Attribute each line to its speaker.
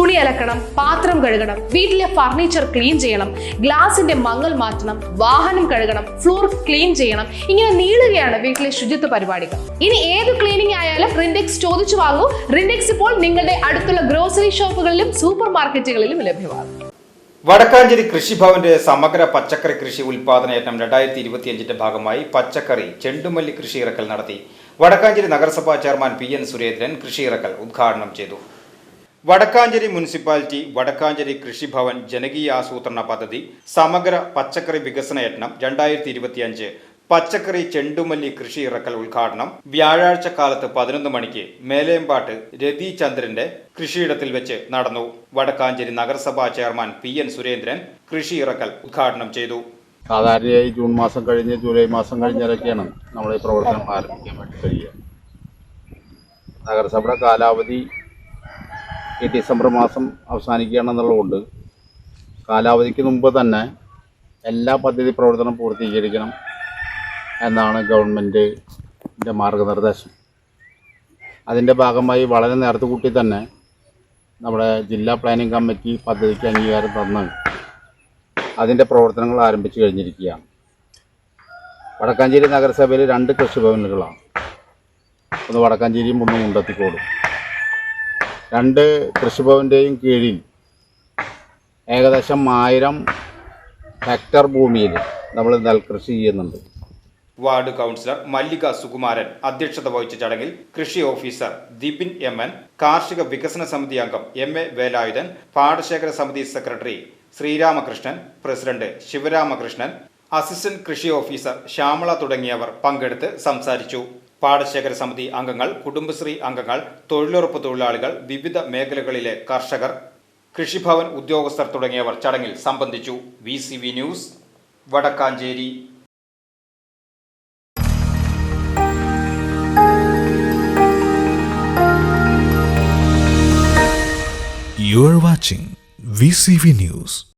Speaker 1: തുണി അലക്കണം പാത്രം കഴുകണം വീട്ടിലെ ഫർണിച്ചർ ക്ലീൻ ചെയ്യണം ഗ്ലാസിന്റെ മങ്ങൽ മാറ്റണം വാഹനം കഴുകണം ഫ്ലോർ ക്ലീൻ ചെയ്യണം. ഇങ്ങനെ നീളുകയാണ് വീട്ടിലെ ശുചിത്വ പരിപാടികൾ. ഇനി ഏത് ക്ലീനിങ് ആയാലും റിൻഡെക്സ് ചോദിച്ചു വാങ്ങൂ. റിൻഡെക്സ് ഇപ്പോൾ നിങ്ങളുടെ അടുത്തുള്ള ഗ്രോസറി ഷോപ്പുകളിലും സൂപ്പർ മാർക്കറ്റുകളിലും ലഭ്യമാണ്.
Speaker 2: വടക്കാഞ്ചേരി കൃഷിഭവന്റെ സമഗ്ര പച്ചക്കറി കൃഷി ഉൽപാദന യജ്ഞം രണ്ടായിരത്തി ഇരുപത്തിയഞ്ചിന്റെ ഭാഗമായി പച്ചക്കറി ചെണ്ടുമല്ലി കൃഷി ഇറക്കൽ നടത്തി. വടക്കാഞ്ചേരി നഗരസഭാ ചെയർമാൻ പി എൻ സുരേന്ദ്രൻ കൃഷി ഇറക്കൽ ഉദ്ഘാടനം ചെയ്തു. വടക്കാഞ്ചേരി മുനിസിപ്പാലിറ്റി വടക്കാഞ്ചേരി കൃഷിഭവൻ ജനകീയ ആസൂത്രണ പദ്ധതി സമഗ്ര പച്ചക്കറി വികസന യജ്ഞം രണ്ടായിരത്തി ഇരുപത്തിയഞ്ച് പച്ചക്കറി ചെണ്ടുമല്ലി കൃഷി ഇറക്കൽ ഉദ്ഘാടനം വ്യാഴാഴ്ച കാലത്ത് പതിനൊന്ന് മണിക്ക് മേലേമ്പാട്ട് രതി ചന്ദ്രന്റെ കൃഷിയിടത്തിൽ വെച്ച് നടന്നു. വടക്കാഞ്ചേരി നഗരസഭാ ചെയർമാൻ പി എൻ സുരേന്ദ്രൻ കൃഷി ഇറക്കൽ ഉദ്ഘാടനം ചെയ്തു.
Speaker 3: സാധാരണയായി ജൂൺ മാസം കഴിഞ്ഞ് ജൂലൈ മാസം കഴിഞ്ഞിടയ്ക്കാണ് നമ്മൾ ഈ പ്രവർത്തനം ആരംഭിക്കാൻ വേണ്ടി കഴിയുക. നഗരസഭയുടെ കാലാവധി ഈ ഡിസംബർ മാസം അവസാനിക്കുകയാണെന്നുള്ളതുകൊണ്ട് കാലാവധിക്ക് മുമ്പ് തന്നെ എല്ലാ പദ്ധതി പ്രവർത്തനം പൂർത്തീകരിക്കണം എന്നാണ് ഗവൺമെന്റിന്റെ മാർഗനിർദ്ദേശം. അതിന്റെ ഭാഗമായി വളരെ നേരത്തെ കൂട്ടി തന്നെ നമ്മുടെ ജില്ലാ പ്ലാനിംഗ് കമ്മിറ്റി പദ്ധതിക്ക് അംഗീകാരം തന്ന് അതിന്റെ പ്രവർത്തനങ്ങൾ ആരംഭിച്ചു കഴിഞ്ഞിരിക്കുകയാണ്. വടക്കാഞ്ചേരി നഗരസഭയിൽ രണ്ട് കൃഷിഭവനുകളാണ്. ഒന്ന് വടക്കാഞ്ചേരിയും ഒന്ന് മുണ്ടത്തിക്കോടും. രണ്ട് കൃഷിഭവന്റെയും കീഴിൽ ഏകദേശം ആയിരം ഹെക്ടർ ഭൂമിയിൽ നമ്മൾ നെൽകൃഷി ചെയ്യുന്നുണ്ട്.
Speaker 2: വാർഡ് കൗൺസിലർ മല്ലിക സുകുമാരൻ അധ്യക്ഷത വഹിച്ച ചടങ്ങിൽ കൃഷി ഓഫീസർ ദിപിൻ എം എൻ കാർഷിക വികസന സമിതി അംഗം എം എ വേലായുധൻ പാടശേഖര സമിതി secretary Sreeramakrishnan president Sivaramakrishnan assistant കൃഷി ഓഫീസർ ശ്യാമള തുടങ്ങിയവർ പങ്കെടുത്ത് സംസാരിച്ചു. പാടശേഖര സമിതി അംഗങ്ങൾ കുടുംബശ്രീ അംഗങ്ങൾ തൊഴിലുറപ്പ് തൊഴിലാളികൾ വിവിധ മേഖലകളിലെ കർഷകർ കൃഷിഭവൻ ഉദ്യോഗസ്ഥർ തുടങ്ങിയവർ ചടങ്ങിൽ സംബന്ധിച്ചു V news Vadakkanchery
Speaker 4: You are watching VCV News.